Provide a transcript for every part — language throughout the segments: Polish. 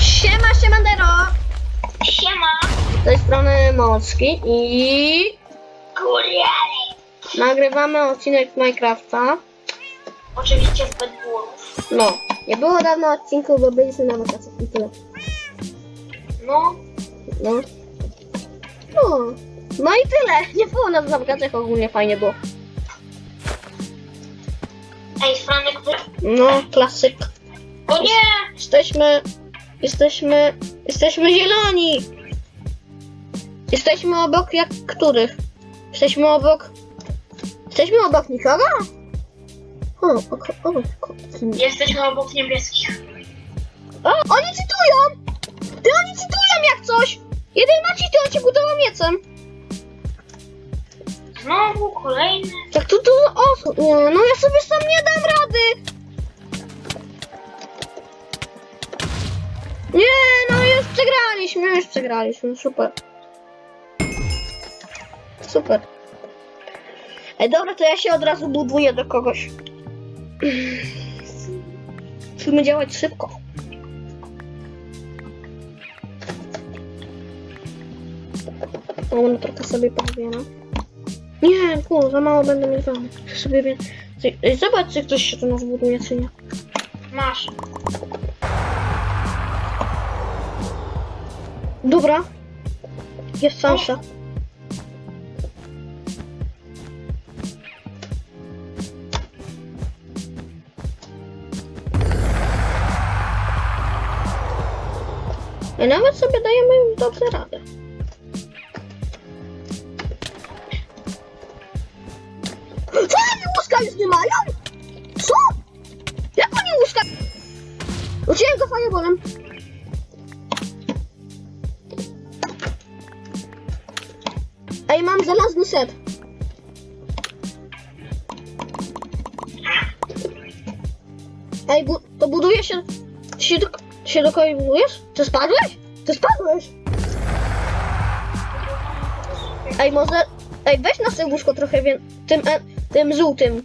Siema, siemandero! Siema. Z tej strony Mocki i Kurieli. nagrywamy odcinek Minecrafta. Oczywiście z bedburów. No, nie było dawno odcinku, bo byliśmy na wakacjach i tyle. No, No. No. No i tyle. Nie było nas na wakacjach, ogólnie fajnie było. ej, Franek, wy... No, klasyk. O nie! Jesteśmy, jesteśmy, jesteśmy zieloni. Jesteśmy obok jak których? Jesteśmy obok, jesteśmy obok nikogo? O, obok, obok. Jesteśmy obok niebieskich. O, oni cytują! Ty, oni cytują jak coś! Jeden ma cheaty, on cię budował miecem. Znowu kolejny. Jak tu dużo osób. Nie, no ja sobie sam nie dam rady. Nie, no już przegraliśmy, już przegraliśmy, super. Super. Ej, dobra, to ja się od razu buduję do kogoś. Musimy działać szybko. O, no trochę sobie powiem. Nie, kur, za mało będę mieć wam. Sobie wie... Ej, Zobacz, czy ktoś się tu nas buduje, czy nie. Masz. Dobra. Jest szansa. I nawet sobie dajemy dobrze radę. Ej, mam żelazny set. Ej, bu to buduje się... Ty się do, ty się budujesz? Ty spadłeś? Ty spadłeś? Ej, może... Ej, weź na łóżko trochę wie... tym, e, tym żółtym.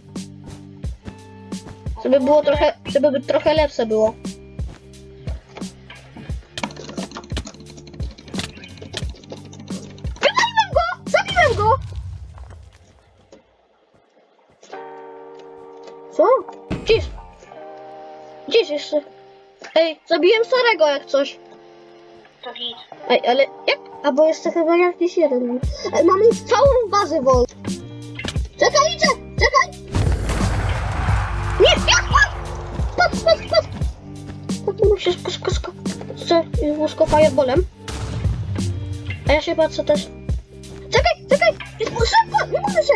Żeby było trochę... Żeby by trochę lepsze było. Zabiłem starego jak coś. To git. Ej, ale jak? A bo jeszcze chyba jakiś jeden. Ej, mamy już całą bazę wol. Czekaj, idzie! Czekaj! Nie, jak? Patrz, patrz, patrz! Patrz, się szybko, szybko, szybko. Chcę łóżko fireballem. A ja się patrzę też. Czekaj, czekaj! Jest szybko! Nie może się!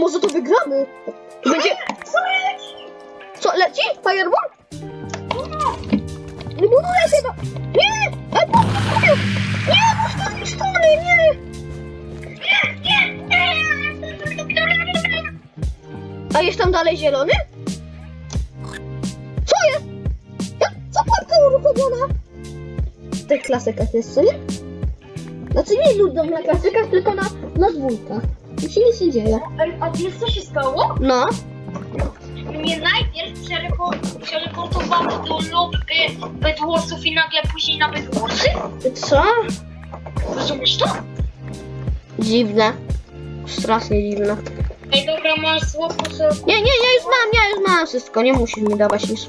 Może to wygramy! To będzie... Co leci? Co, leci? Fireball? Nie buduję się do... Nie! Ej, po- Nie, puszczony, zniszczony, nie! Nie, nie, nie. A jest tam dalej zielony? Co jest? Jak zakładka uruchomiona? W tych klasykach jest, co nie? Znaczy nie ludziom na klasykach, tylko na, na dwójkach. Tu się nic nie dzieje. Ej, a wiesz co się stało? No. Mnie najpierw przerepo- przereportowało do lobby bydłosów i nagle później na bydłosy. Co? Rozumiesz to? Dziwne. Strasznie dziwne. Ej, dobra, masz złoto, Nie, nie, ja już mam, ja już mam wszystko. Nie musisz mi dawać nic.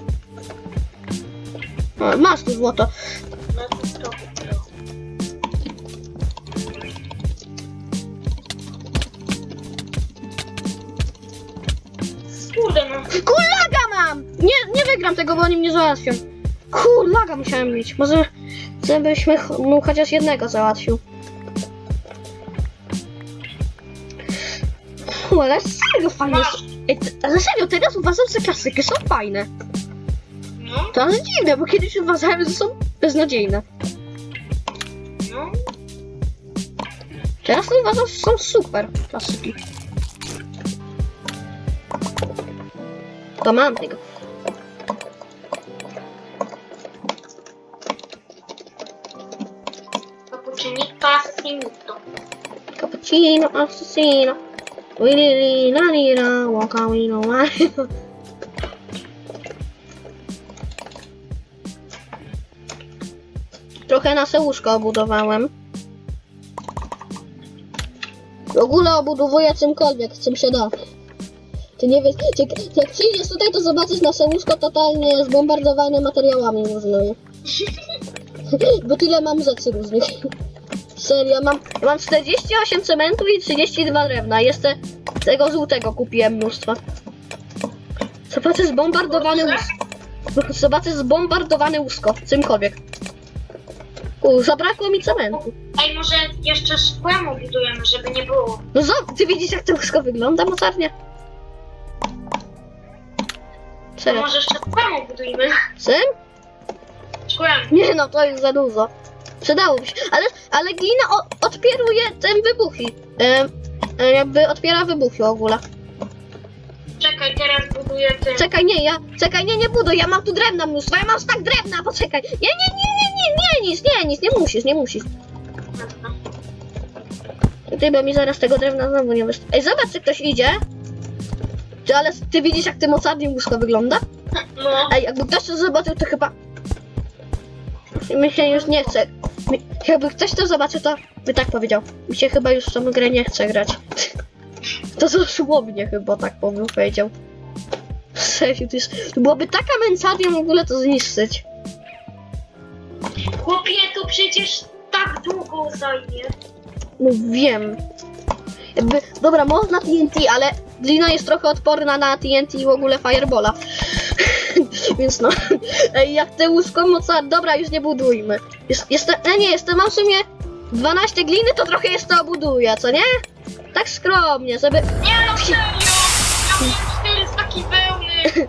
O, masz tu złoto. Kulaga mam! Nie, nie wygram tego, bo oni mnie załatwią. Kulaga musiałem mieć. Może żebyśmy no, chociaż jednego załatwił. Ale serio są. Ej, ale serio, teraz uważam, że klasyki są fajne. No, To jest dziwne, bo kiedyś uważałem, że są beznadziejne. no. Teraz uważam, że są super klasyki. To mam tego. Cappuccinito assassino. Cappuccino, assassino. Willy, la lira, walka, wino, wino. Trochę nasze łóżko obudowałem. W ogóle obudowuję czymkolwiek, czym się da. Ty nie wiesz, ty, jak przyjdziesz tutaj, to zobaczysz nasze łóżko totalnie zbombardowane materiałami różnymi. Bo tyle mam rzeczy różnych. Serio, mam, mam 48 cementu i 32 drewna. Jeszcze tego żółtego kupiłem mnóstwo. Zobaczę zbombardowany łóżko. Zobaczę zbombardowany łóżko. Czymkolwiek. U, zabrakło mi cementu. Ej, może jeszcze szkłem obudujemy, żeby nie było. No zo, ty widzisz jak to łóżko wygląda mocarnie? To Serio. może jeszcze szkłem obudujmy. Czym? Szkłem. Nie no, to jest za dużo. Przydałoby się. Ale, ale glina o, odpieruje ten wybuchy. E, e, jakby odpiera wybuchy w ogóle. Czekaj, teraz buduję tym. Czekaj, nie, ja. Czekaj, nie, nie buduj, ja mam tu drewna mnóstwo, ja mam stak drewna, poczekaj. Nie, nie, nie, nie, nie, nie, nic, nie, nic, nie musisz, nie musisz. Ty, bo mi zaraz tego drewna znowu nie wystarczy. Ej, zobacz, czy ktoś idzie. Ty, ale ty widzisz, jak tym mocarnie łóżko wygląda? No. Ej, jakby ktoś to zobaczył, to chyba... Mi się już nie chce. Mi... Jakby ktoś to zobaczył, to by tak powiedział. Mi się chyba już w tą grę nie chce grać. To dosłownie chyba tak powiem, powiedział. Serio, to, jest... to byłaby taka męcarnia w ogóle to zniszczyć. Chłopie, to przecież tak długo zajmie. No wiem. Jakby, dobra, można TNT, ale glina jest trochę odporna na TNT i w ogóle Firebola. Więc no, ej, jak te łóżko moca... Dobra, już nie budujmy. Jest, jest, no nie, jestem, mam w sumie 12 gliny, to trochę jeszcze obuduję, co nie? Tak skromnie, żeby... Nie no, serio! Ja miałem 400 taki wełny.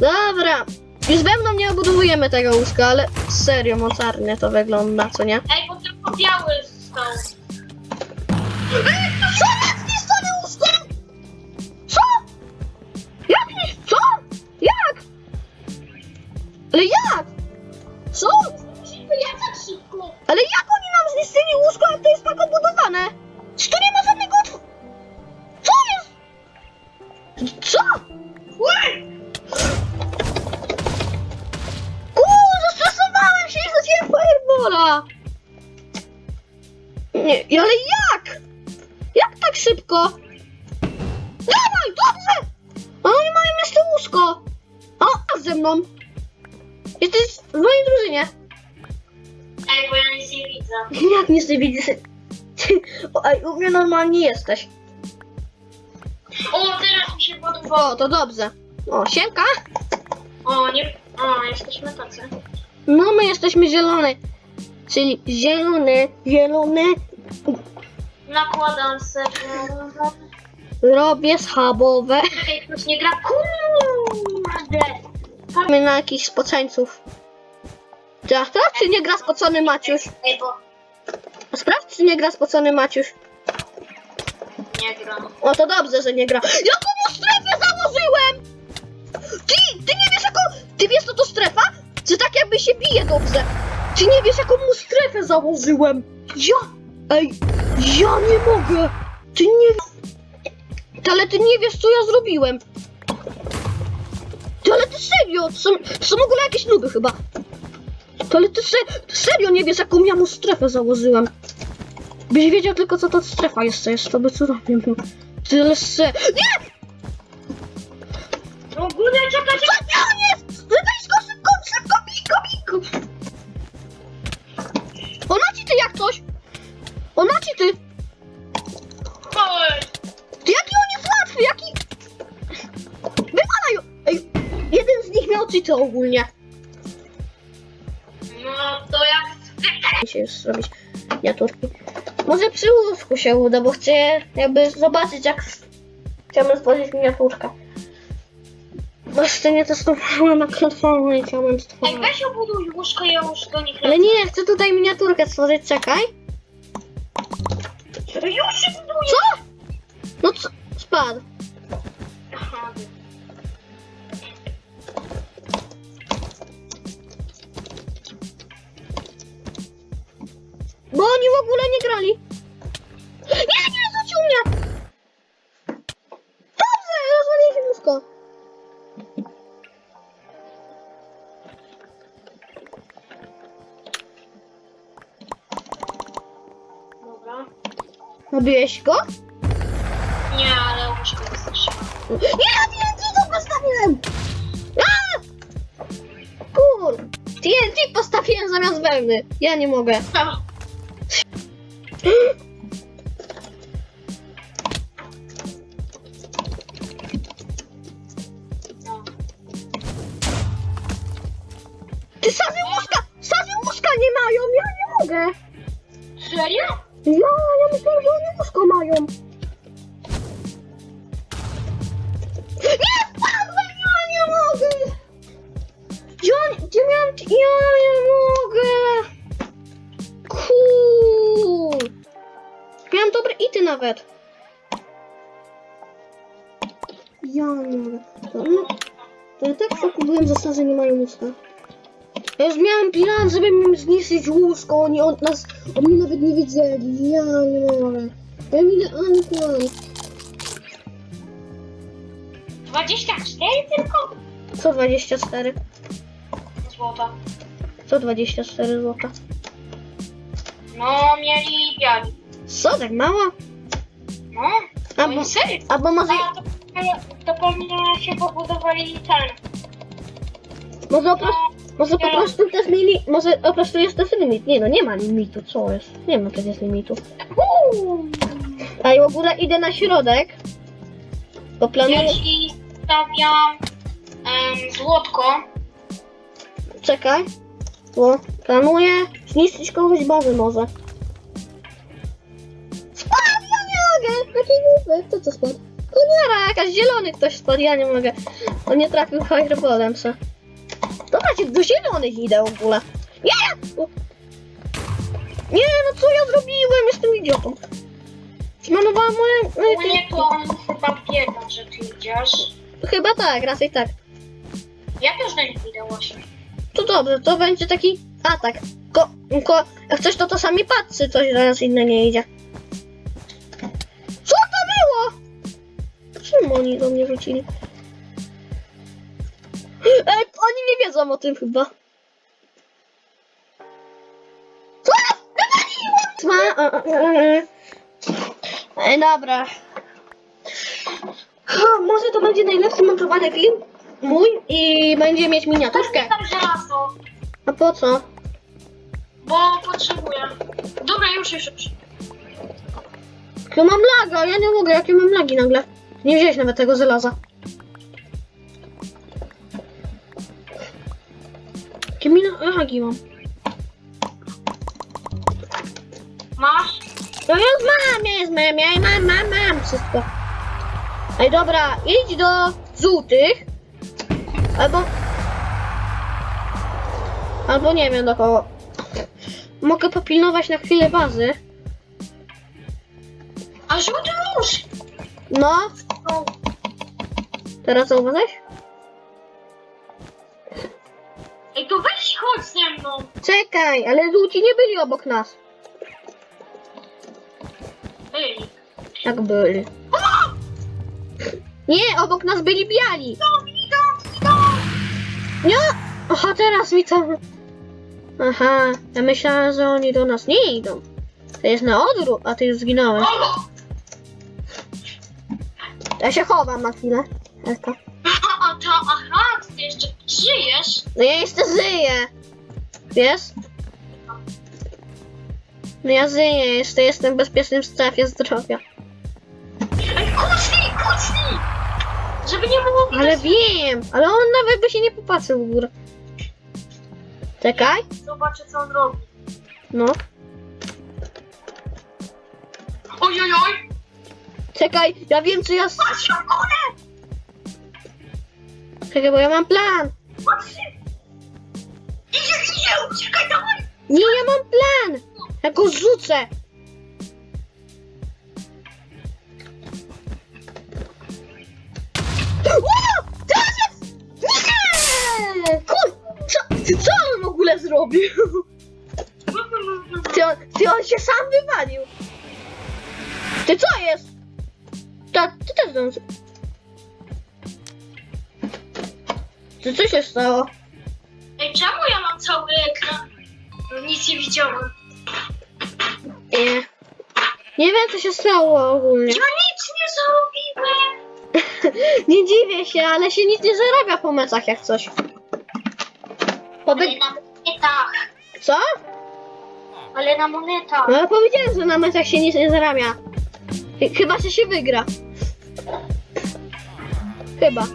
Dobra, już we mną nie obudowujemy tego łóżka, ale serio, mocarnie to wygląda, co nie? Ej, bo tylko biały został. Shut up! Mną. Jesteś w mojej drużynie. Ej, bo ja nic nie widzę. Jak nic nie widzisz? Ty, o, ej, u mnie normalnie jesteś. O, teraz mi się podobało. O, to dobrze. O, siemka. O, nie... O, jesteśmy tacy. No, my jesteśmy zielone. Czyli zielony, zielony. Nakładam sobie... Robię schabowe. Czekaj, ktoś nie gra. Kurde! Mamy na jakichś spoceńców. Ty, a sprawdź, czy nie gra spocony Maciuś. Ej, bo A sprawdź, czy nie gra spocony Maciuś. nie gram. O, to dobrze, że nie gra. Jaką mu strefę założyłem? Ty, ty nie wiesz, jaką... Ty wiesz, co to strefa? Czy tak jakby się bije dobrze? Ty nie wiesz, jaką mu strefę założyłem? Ja... Ej, ja nie mogę. Ty nie... Ty, ale ty nie wiesz, co ja zrobiłem. Serio, to są, to są w ogóle jakieś nuby chyba. Ty, ale ty, se, serio nie wiesz, jaką ja mu strefę założyłem. Byś wiedział tylko, co to strefa jeszcze jest, to by cudownie było. Tyle se... Nie! Miał cheaty ogólnie. No, to jak zwykle. Już zrobić miniaturki. Może przy łóżku się uda, bo chcę jakby zobaczyć jak... Chciałbym stworzyć miniaturkę. Jeszcze nie testowałem na platformę i chciałem Ej, stworzyć. weź obuduj łóżko, ja już do nich Ale nie, chcę tutaj miniaturkę stworzyć, czekaj. Już się buduje! Co? No co? Spadł. Aha. Nabiłeś go? Nie, ale łóżko jest też. Nie, TNT to postawiłem! A! Kur... TNT postawiłem zamiast wełny. Ja nie mogę. No. Miałem... Ja nie mogę! Cool! Miałem dobre ity nawet. Ja nie mogę. No, to ja tak w szoku byłem, nie mają łóżka. Ja już miałem plan, żeby im zniszczyć łóżko, oni od nas, oni nawet nie widzieli. Ja nie mogę. Ja mi plan. 24 tylko? Co 24? Złota. Co 24 złota? No, mieli biali. Co, tak mało? No, Albo, no serio. albo może, A, to, to pewnie się pobudowali ten. może, po prostu, może po prostu też mieli, może po prostu jest też limit. Nie no, nie ma limitu, co jest? Nie ma przecież limitu. A i w ogóle idę na środek. Bo planuję, ci stawiam em, złotko. Czekaj. Bo planuję zniszczyć kogoś bazę może. Spadł, ja nie mogę! Jaki głupy, co spadł? Koniara, jakaś zielony ktoś spadł, ja nie mogę. On nie trafił fireballem se. Dobra, cię do zielonych idę w ogóle. Nie! O. Nie, no co ja zrobiłem? Jestem idiotą. Zmarnowałam moje... Ogólnie to on chyba biega, że ty idziesz. Chyba tak, raczej tak. Ja też do nich idę właśnie. To dobrze, to będzie taki atak. Ko, ko, jak coś to to sami patrzy, coś zaraz inne nie idzie. Co to było? Czemu oni do mnie rzucili? Ej, oni nie wiedzą o tym chyba. Co? Ej, dobra. O, Może to będzie najlepszy montowany film mój i będzie mieć miniaturkę. Tam żelazo, A po co? bo potrzebuję. Dobra, już, już, już. Ja mam laga, ja nie mogę, jakie mam lagi nagle. Nie wziąłeś nawet tego żelaza. Jakie mi na- lagi mam? Masz? No już mam, ja już mam, ja mam, mam, mam wszystko. Ej, dobra, idź do żółtych. Albo... Albo nie wiem do kogo. Mogę popilnować na chwilę bazy. A żółty już! No, No. teraz zauważyłeś? Ej, to weź chodź ze mną. Czekaj, ale żółci nie byli obok nas. Ej, Jak byli? Nie, obok nas byli biali. idą. Nie! Aha, teraz widzę. Aha, ja myślałem, że oni do nas nie idą. To jest na odwrót, a ty już zginąłeś. O! Ja się chowam na chwilę. Elka. To, aha, ty jeszcze żyjesz? No ja jeszcze żyję. Wiesz? No ja żyję, jeszcze jestem w bezpiecznym strefie zdrowia. Ej, kucnij, kucnij! Żeby nie widać. Ale wiem, ale on nawet by się nie popatrzył w górę. Czekaj. Zobaczę, co on robi. No. Oj, oj, oj! Czekaj, ja wiem co ja... s- Patrz, one! Czekaj, bo ja mam plan. Idzie, idzie, uciekaj, dawaj! Nie, ja mam plan. Ja go rzucę. Zrobił? Ty on, ty on się sam wywalił. Ty co jest? Ta, ty też dąż. Ty co się stało? Ej, czemu ja mam cały ekran? No, nic nie widziałem. Nie. Nie wiem co się stało ogólnie. Ja nic nie zrobiłem! nie dziwię się, ale się nic nie zarabia po mecach jak coś. Poby... Ale na monetach. Co? Ale na monetach. No ale powiedziałem, że na mecach się nic nie zarabia. Ch- Chyba, że się wygra. Chyba.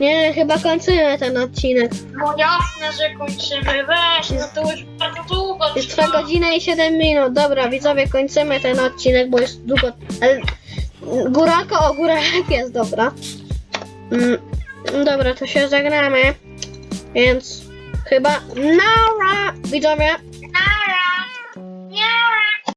Nie, chyba kończymy ten odcinek. No jasne, że kończymy. Weź, no to już bardzo długo Jest trwa. 2 godziny i 7 minut. Dobra, widzowie, kończymy ten odcinek, bo jest długo. Ale góralko o góralek jest dobra. Mm, dobra, to się żegnamy. Więc chyba nara, widzowie.